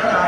आणि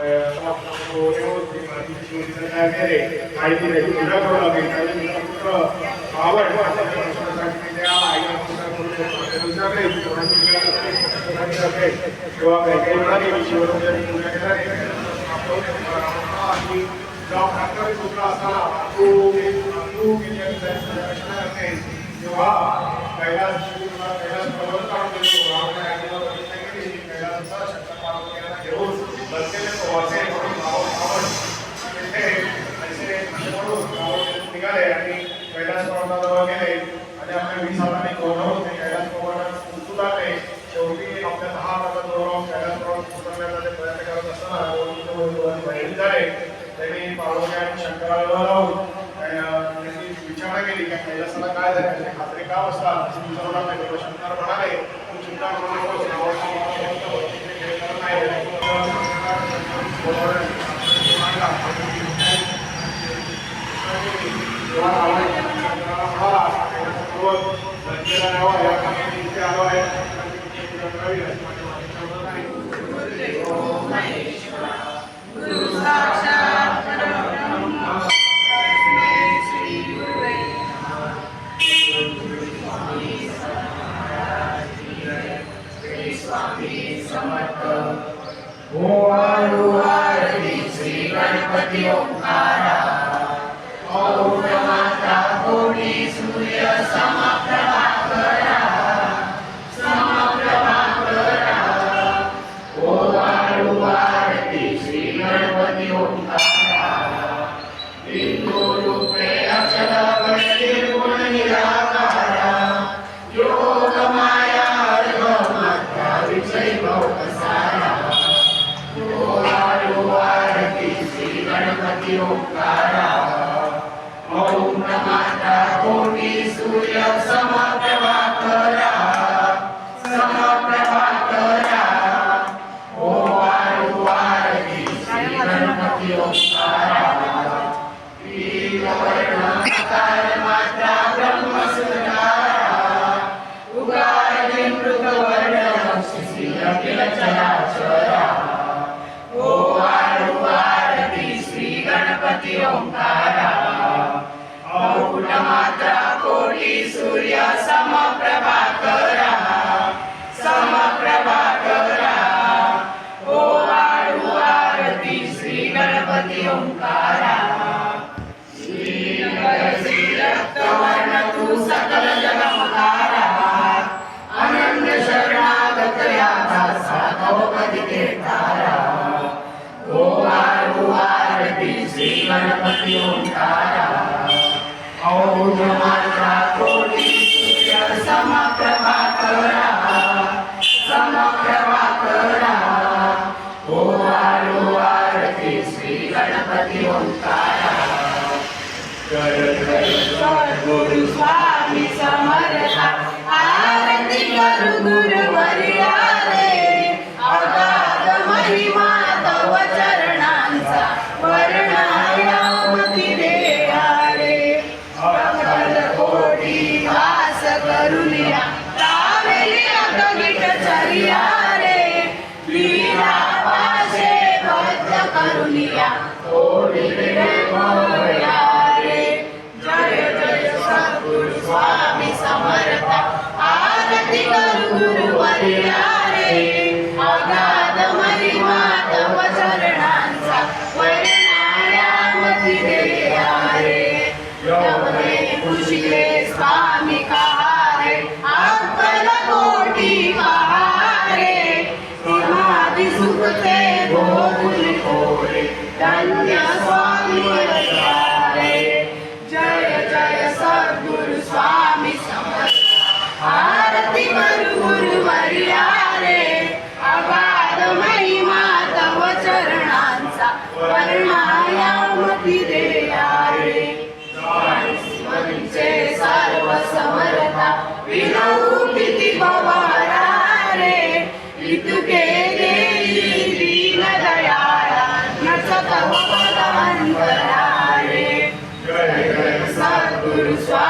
या किंवा तेव्हा कैलास पर्वत काढून देतो रावण कैलासाचा शंकर पार्वतीला घेऊन बसलेले प्रवासी म्हणून रावण रावण तिथे असे म्हणून रावण निघाले आणि कैलास पर्वताजवळ गेले आणि आपल्या वीस हाताने गौरव होते. कैलास पर्वतात उचलून शेवटी आपल्या दहा हाताचा गौरव कैलास पर्वत उचलण्याचा प्रयत्न करत असताना दोन्ही बहिणी झाले. त्यांनी पार्वती आणि शंकराला राहून त्यांनी विचारणा केली की कैलासाला काय झालं? खात्री का बसतात? विचारला नाही शंकर म्हणाले तू चिंता करू नको गणपति ओंकारा ओम नमः गुरु स्वामी समर्था आरती करू आरती करू गुरुवर्या रे अगाध महिमा रे रे अगाध महिमा तव चरणांचा वर्णायामती देया रे वंचे सर्व समर्था विनऊ किती रे इतुके देई दीन दयाळा नचत भगवंतरा रे जय जय सद्गुरु स्वामी